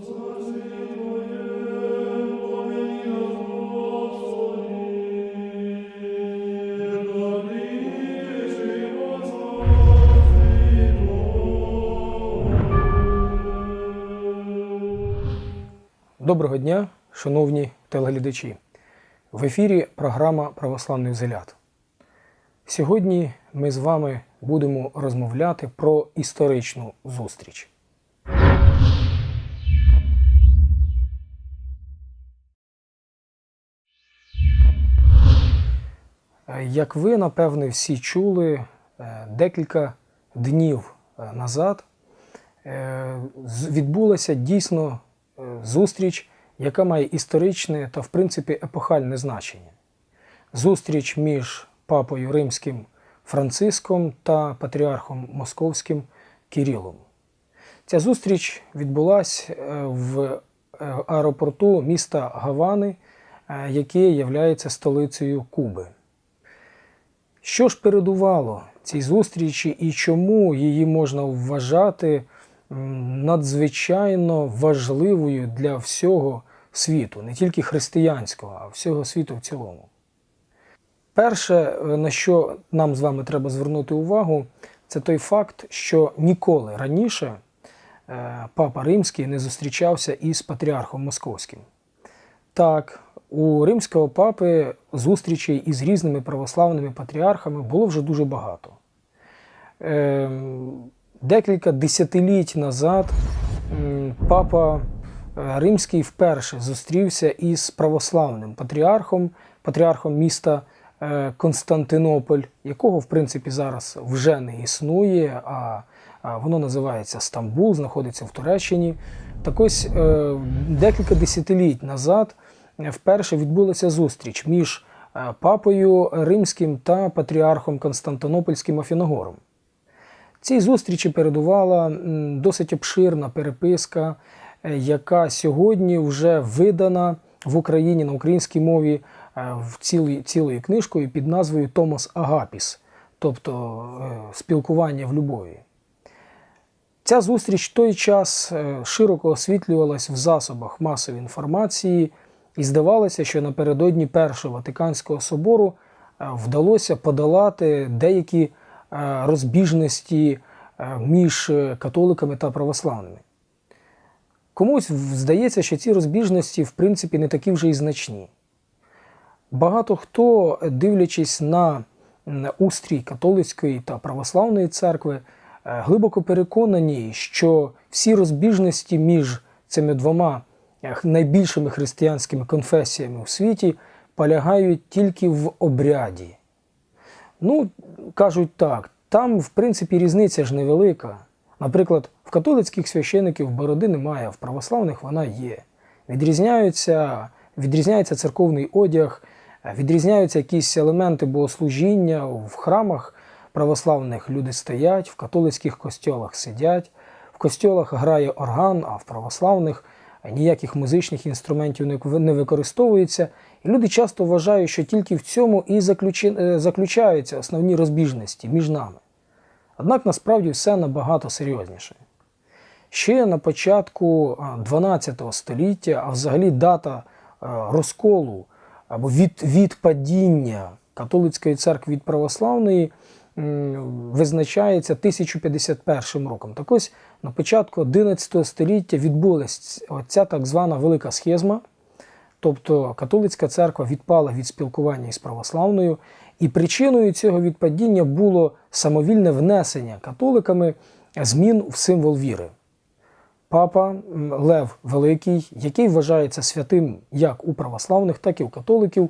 Доброго дня, шановні телеглядачі. В ефірі програма Православний взгляд. Сьогодні ми з вами будемо розмовляти про історичну зустріч. Як ви, напевне, всі чули, е, декілька днів е, назад е, відбулася дійсно е, зустріч, яка має історичне та, в принципі, епохальне значення. Зустріч між папою римським Франциском та патріархом Московським Кирилом. Ця зустріч відбулася в е, аеропорту міста Гавани, е, яке є столицею Куби. Що ж передувало цій зустрічі і чому її можна вважати надзвичайно важливою для всього світу, не тільки християнського, а всього світу в цілому? Перше, е, на що нам з вами треба звернути увагу, це той факт, що ніколи раніше е, папа Римський не зустрічався із патріархом Московським. Так, у римського папи зустрічей із різними православними патріархами було вже дуже багато. Ем, Декілька десятиліть назад папа е, Римський вперше зустрівся із православним патріархом, патріархом міста е, Константинополь, якого, в принципі, зараз вже не існує, а воно називається Стамбул, знаходиться в Туреччині. Так ось е, декілька десятиліть назад вперше відбулася зустріч між е, папою римським та патріархом Константинопольським Афіногором. Цій зустрічі передувала досить обширна переписка, е, яка сьогодні вже видана в Україні на українській мові е, в цілою, цілою книжкою під назвою Томас Агапіс, тобто спілкування в любові. Ця зустріч в той час широко освітлювалась в засобах масової інформації, і здавалося, що напередодні Першого Ватиканського собору е, вдалося подолати деякі е, розбіжності е, між католиками та православними. Комусь здається, що ці розбіжності, в принципі, не такі вже й значні. Багато хто, дивлячись на устрій католицької та православної церкви, глибоко переконані, що всі розбіжності між цими двома найбільшими християнськими конфесіями у світі полягають тільки в обряді. Ну, кажуть так, там, в принципі, різниця ж невелика. Наприклад, в католицьких священиків бороди немає, а в православних вона є. Відрізняються, відрізняється церковний одяг, відрізняються якісь елементи богослужіння в храмах православних люди стоять, в католицьких костьолах сидять, в костьолах грає орган, а в православних ніяких музичних інструментів не використовується. І люди часто вважають, що тільки в цьому і е, заключаються основні розбіжності між нами. Однак насправді все набагато серйозніше. Ще на початку 12 століття, а взагалі дата розколу або від, відпадіння католицької церкви від православної визначається 1051 роком. Так ось на початку 11 століття відбулася ця так звана велика схизма, Тобто католицька церква відпала від спілкування із православною, і причиною цього відпадіння було самовільне внесення католиками змін в символ віри. Папа Лев Великий, який вважається святим як у православних, так і у католиків,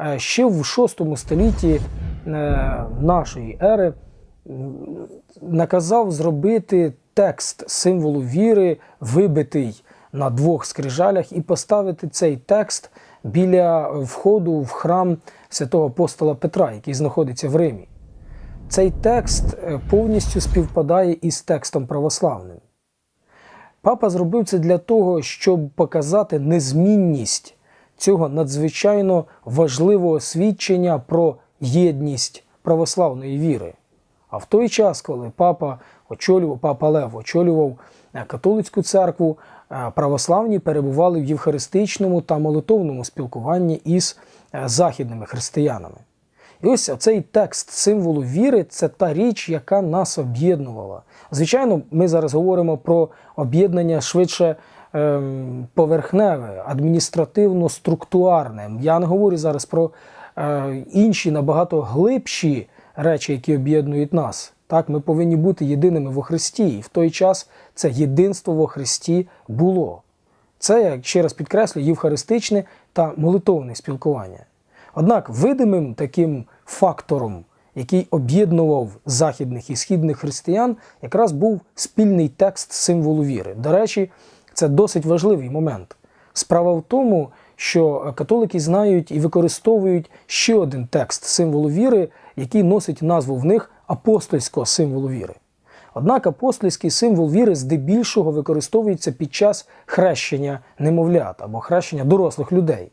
е, ще в VI столітті е, нашої ери наказав зробити текст символу віри, вибитий на двох скрижалях, і поставити цей текст біля входу в храм святого апостола Петра, який знаходиться в Римі. Цей текст е, повністю співпадає із текстом православним. Папа зробив це для того, щоб показати незмінність цього надзвичайно важливого свідчення про єдність православної віри. А в той час, коли папа очолював, папа Лев очолював е, католицьку церкву, е, православні перебували в євхаристичному та молитовному спілкуванні із е, західними християнами. І ось цей текст символу віри це та річ, яка нас об'єднувала. Звичайно, ми зараз говоримо про об'єднання швидше ем, поверхневе, адміністративно-структуарне. Я не говорю зараз про е, інші набагато глибші речі, які об'єднують нас. Так, ми повинні бути єдиними во Христі. І в той час це єдинство во Христі було. Це, я ще раз підкреслюю, євхаристичне та молитовне спілкування. Однак видимим таким фактором, який об'єднував західних і східних християн, якраз був спільний текст символу віри. До речі, це досить важливий момент. Справа в тому, що католики знають і використовують ще один текст символу віри, який носить назву в них апостольського символу віри. Однак апостольський символ віри здебільшого використовується під час хрещення немовлят або хрещення дорослих людей.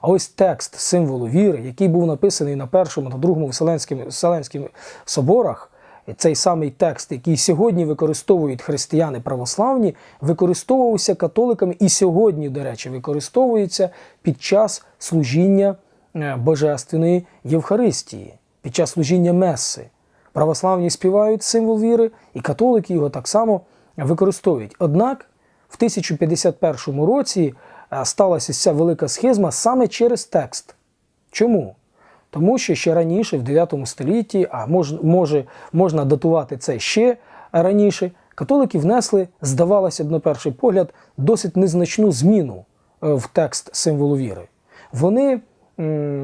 А ось текст символу віри, який був написаний на першому та другому Вселенському соборах, цей самий текст, який сьогодні використовують християни православні, використовувався католиками і сьогодні, до речі, використовується під час служіння е, Божественної Євхаристії, під час служіння Меси. Православні співають символ віри, і католики його так само використовують. Однак в 1051 році е, сталася ця велика схизма саме через текст. Чому? Тому що ще раніше, в 9 столітті, а мож, може, можна датувати це ще раніше, католики внесли, здавалося б, на перший погляд, досить незначну зміну е, в текст символу віри. Вони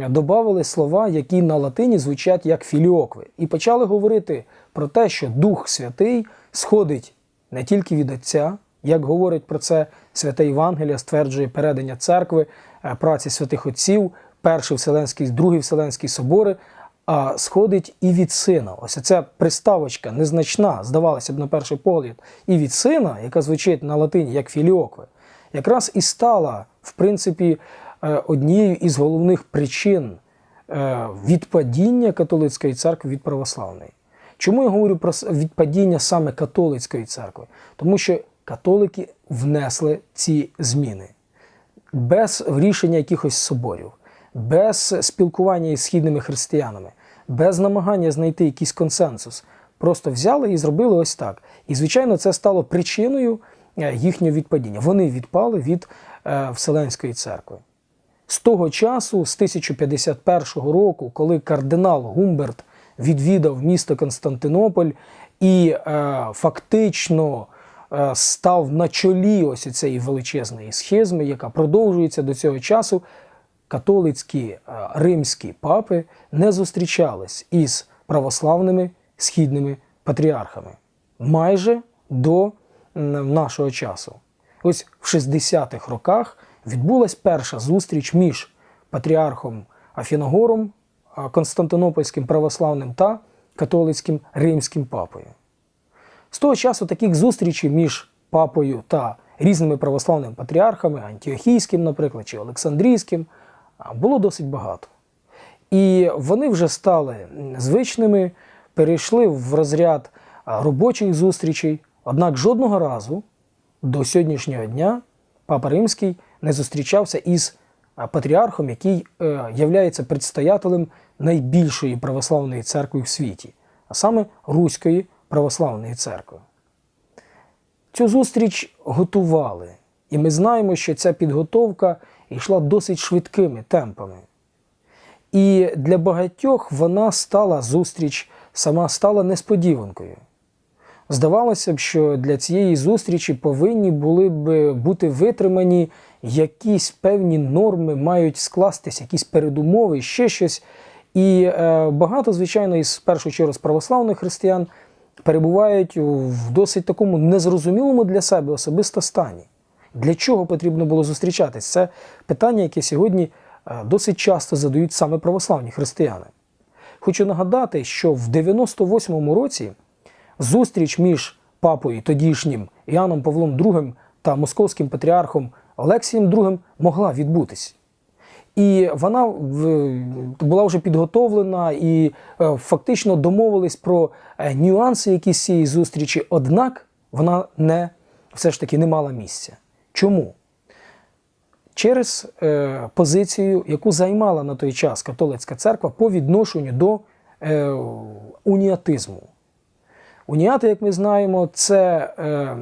додали слова, які на латині звучать як філіокви, і почали говорити про те, що Дух Святий сходить не тільки від Отця, як говорить про це святе Євангелія, стверджує передання церкви, е, праці святих отців, перший Вселенський, другий Вселенський собори, а сходить і від сина. Ось ця приставочка незначна, здавалося б, на перший погляд, і від сина, яка звучить на латині як філіокви, якраз і стала, в принципі, однією із головних причин е, відпадіння католицької церкви від православної. Чому я говорю про відпадіння саме католицької церкви? Тому що католики внесли ці зміни без рішення якихось соборів, без спілкування із східними християнами, без намагання знайти якийсь консенсус. Просто взяли і зробили ось так. І, звичайно, це стало причиною е, їхнього відпадіння. Вони відпали від е, Вселенської церкви. З того часу, з 1051 року, коли кардинал Гумберт відвідав місто Константинополь і е, фактично е, став на чолі ось цієї величезної схизми, яка продовжується до цього часу, католицькі е, римські папи не зустрічались із православними східними патріархами майже до нашого часу. Ось в 60-х роках відбулася перша зустріч між патріархом Афіногором, Константинопольським православним та католицьким римським папою. З того часу таких зустрічей між папою та різними православними патріархами, Антіохійським, наприклад, чи Олександрійським, було досить багато. І вони вже стали звичними, перейшли в розряд робочих зустрічей. Однак жодного разу до сьогоднішнього дня Папа Римський не зустрічався із патріархом, який е, являється предстоятелем найбільшої православної церкви в світі, а саме Руської православної церкви. Цю зустріч готували, і ми знаємо, що ця підготовка йшла досить швидкими темпами. І для багатьох вона стала зустріч, сама стала несподіванкою. Здавалося б, що для цієї зустрічі повинні були б бути витримані якісь певні норми, мають скластись, якісь передумови, ще щось. І е, багато, звичайно, із першу чергу з православних християн перебувають в досить такому незрозумілому для себе особисто стані. Для чого потрібно було зустрічатись? Це питання, яке сьогодні е, досить часто задають саме православні християни. Хочу нагадати, що в 98-му році зустріч між папою тодішнім Іоанном Павлом II та московським патріархом Олексієм II могла відбутись. І вона була вже підготовлена і е, фактично домовились про е, нюанси якісь цієї зустрічі, однак вона не все ж таки не мала місця. Чому? Через е, позицію, яку займала на той час католицька церква по відношенню до уніатизму. Уніати, як ми знаємо, це е,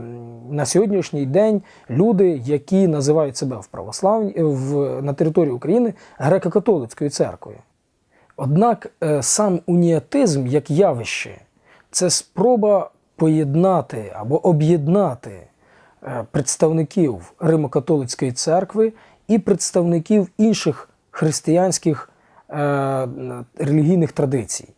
на сьогоднішній день люди, які називають себе в православні в, на території України греко-католицькою церквою. Однак е, сам уніатизм як явище це спроба поєднати або об'єднати е, представників Римо-католицької церкви і представників інших християнських е, релігійних традицій.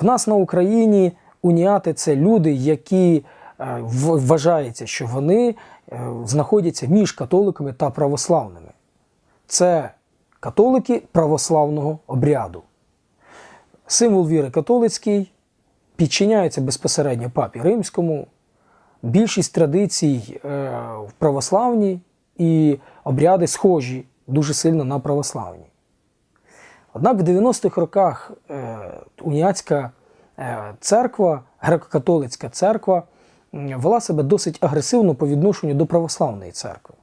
В нас на Україні уніати це люди, які е, вважається, що вони е, знаходяться між католиками та православними. Це католики православного обряду. Символ віри католицький підчиняється безпосередньо папі римському. Більшість традицій е, в православні і обряди схожі дуже сильно на православні. Однак в 90-х роках уніатська е, церква, греко-католицька церква, вела себе досить агресивно по відношенню до православної церкви.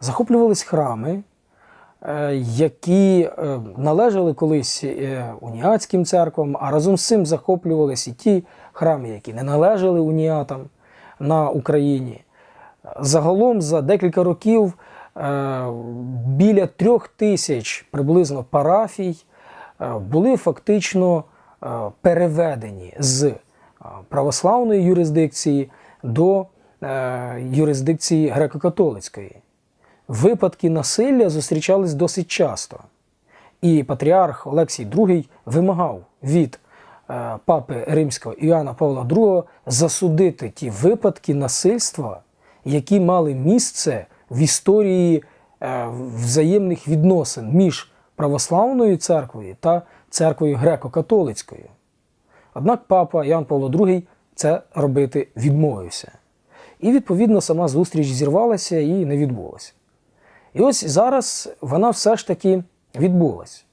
Захоплювались храми, е, які е, належали колись е, уніатським церквам, а разом з цим захоплювалися і ті храми, які не належали уніатам на Україні. Загалом за декілька років е, біля трьох тисяч приблизно парафій е, були фактично е, переведені з е, православної юрисдикції до е, юрисдикції греко-католицької. Випадки насилля зустрічались досить часто. І патріарх Олексій II вимагав від е, папи римського Іоанна Павла II засудити ті випадки насильства, які мали місце в історії е, взаємних відносин між православною церквою та церквою греко-католицькою. Однак папа Іоанн Павло II це робити відмовився. І, відповідно, сама зустріч зірвалася і не відбулася. І ось зараз вона все ж таки відбулась.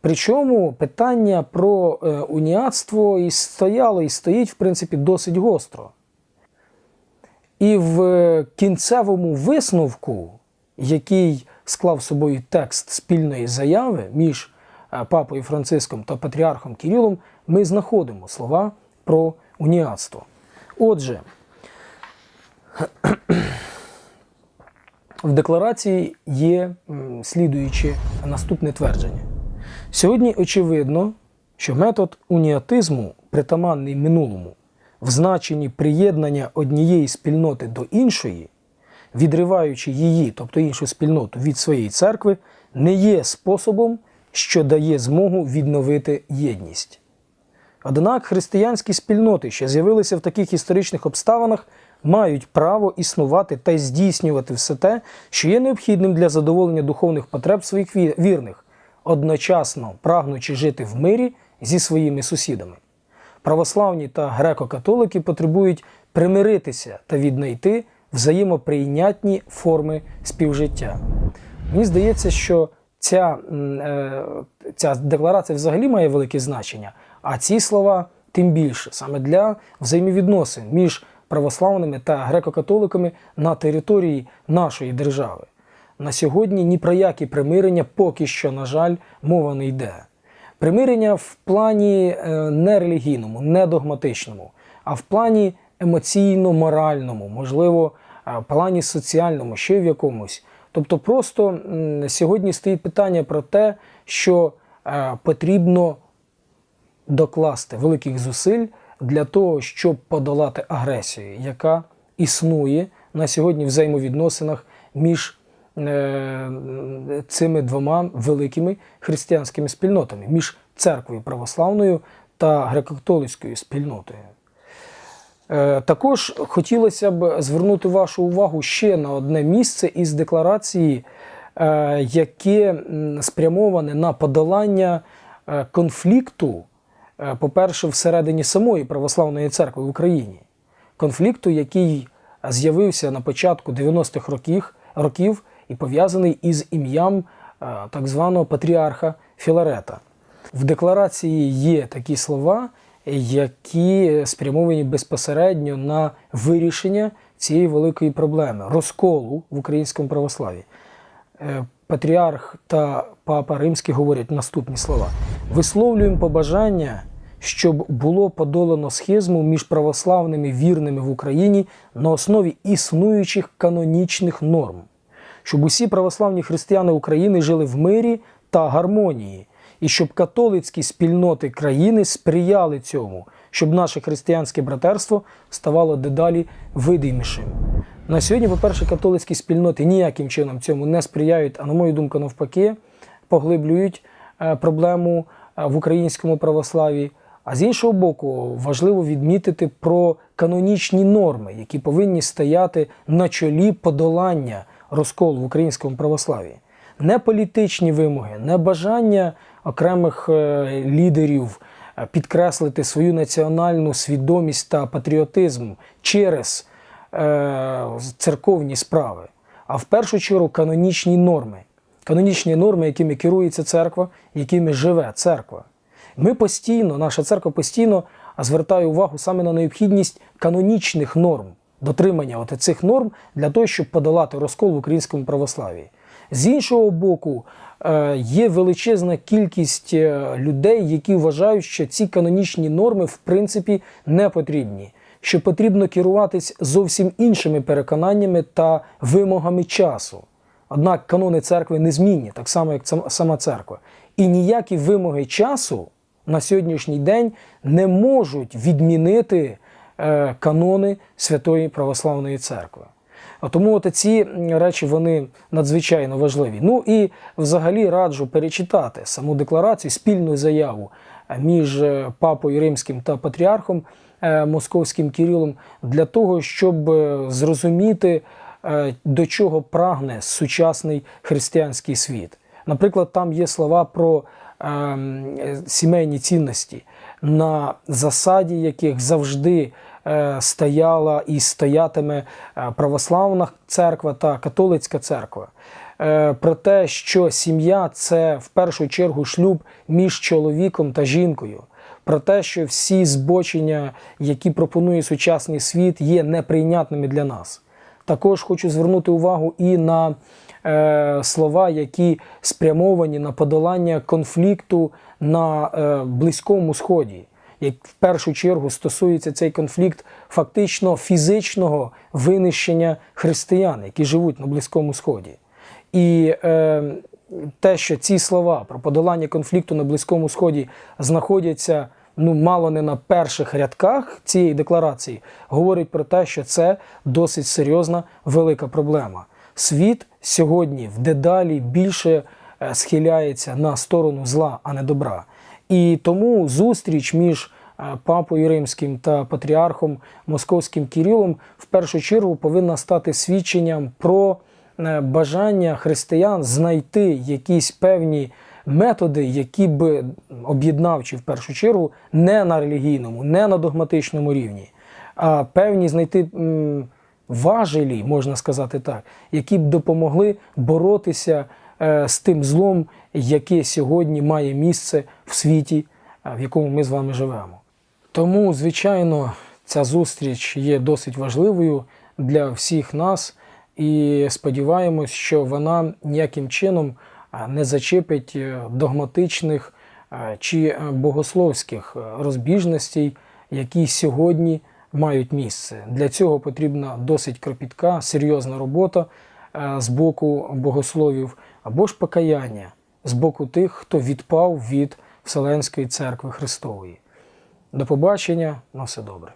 Причому питання про е, уніатство і стояло, і стоїть, в принципі, досить гостро. І в е, кінцевому висновку, який склав собою текст спільної заяви між папою Франциском та патріархом Кирилом, ми знаходимо слова про уніатство. Отже, в декларації є слідуюче наступне твердження. Сьогодні очевидно, що метод уніатизму, притаманний минулому, в значенні приєднання однієї спільноти до іншої, відриваючи її, тобто іншу спільноту від своєї церкви, не є способом, що дає змогу відновити єдність. Однак християнські спільноти, що з'явилися в таких історичних обставинах, мають право існувати та здійснювати все те, що є необхідним для задоволення духовних потреб своїх вірних, одночасно прагнучи жити в мирі зі своїми сусідами. Православні та греко-католики потребують примиритися та віднайти взаємоприйнятні форми співжиття. Мені здається, що ця, е, ця декларація взагалі має велике значення, а ці слова тим більше саме для взаємовідносин між православними та греко-католиками на території нашої держави. На сьогодні ні про які примирення поки що, на жаль, мова не йде. Примирення в плані е, не релігійному, не догматичному, а в плані емоційно-моральному, можливо, е, в плані соціальному, ще в якомусь. Тобто, просто сьогодні стоїть питання про те, що е, потрібно докласти великих зусиль для того, щоб подолати агресію, яка існує на сьогодні взаємовідносинах між е, цими двома великими християнськими спільнотами, між церквою православною та греко-католицькою спільнотою. Е, Також хотілося б звернути вашу увагу ще на одне місце із декларації, е, яке спрямоване на подолання е, конфлікту, по-перше, всередині самої православної церкви в Україні. Конфлікту, який з'явився на початку 90-х років, років і пов'язаний із ім'ям так званого патріарха Філарета. В декларації є такі слова, які спрямовані безпосередньо на вирішення цієї великої проблеми розколу в українському православі. Е, Патріарх та папа Римський говорять наступні слова: висловлюємо побажання, щоб було подолано схизму між православними вірними в Україні на основі існуючих канонічних норм, щоб усі православні християни України жили в мирі та гармонії, і щоб католицькі спільноти країни сприяли цьому, щоб наше християнське братерство ставало дедалі видимішим. На сьогодні, по-перше, католицькі спільноти ніяким чином цьому не сприяють, а на мою думку, навпаки, поглиблюють е, проблему е, в українському православі. А з іншого боку, важливо відмітити про канонічні норми, які повинні стояти на чолі подолання розколу в українському православі. Не політичні вимоги, не бажання окремих е, лідерів е, підкреслити свою національну свідомість та патріотизм через е, церковні справи, а в першу чергу канонічні норми. Канонічні норми, якими керується церква, якими живе церква. Ми постійно, наша церква постійно звертає увагу саме на необхідність канонічних норм, дотримання от цих норм для того, щоб подолати розкол в українському православі. З іншого боку, є величезна кількість е, людей, які вважають, що ці канонічні норми в принципі не потрібні, що потрібно керуватись зовсім іншими переконаннями та вимогами часу. Однак канони церкви незмінні, так само як сама церква. І ніякі вимоги часу на сьогоднішній день не можуть відмінити е, канони Святої Православної Церкви. Тому от ці речі вони надзвичайно важливі. Ну і взагалі раджу перечитати саму декларацію, спільну заяву е, між е, папою римським та патріархом е, московським Кирилом для того, щоб зрозуміти, до чого прагне сучасний християнський світ. Наприклад, там є слова про ем, сімейні цінності, на засаді яких завжди стояла і стоятиме е, православна церква та католицька церква. Е, Про те, що сім'я це в першу чергу шлюб між чоловіком та жінкою. Про те, що всі збочення, які пропонує сучасний світ, є неприйнятними для нас. Також хочу звернути увагу і на е, слова, які спрямовані на подолання конфлікту на е, Близькому Сході. Як в першу чергу стосується цей конфлікт фактично фізичного винищення християн, які живуть на Близькому Сході. І е, те, що ці слова про подолання конфлікту на Близькому Сході знаходяться ну, мало не на перших рядках цієї декларації, говорить про те, що це досить серйозна велика проблема. Світ сьогодні в дедалі більше е, схиляється на сторону зла, а не добра. І тому зустріч між е, папою римським та патріархом московським Кирилом в першу чергу повинна стати свідченням про е, бажання християн знайти якісь певні методи, які б об'єднавчі в першу чергу не на релігійному, не на догматичному рівні, а певні знайти важелі, можна сказати так, які б допомогли боротися з тим злом, яке сьогодні має місце в світі, е, в якому ми з вами живемо. Тому, звичайно, ця зустріч є досить важливою для всіх нас, і сподіваємось, що вона ніяким чином е, не зачепить е, догматичних е, чи е, богословських е, розбіжностей, які сьогодні мають місце. Для цього потрібна досить кропітка, серйозна робота е, з боку богословів або ж покаяння з боку тих, хто відпав від Вселенської церкви Христової. До побачення, на все добре.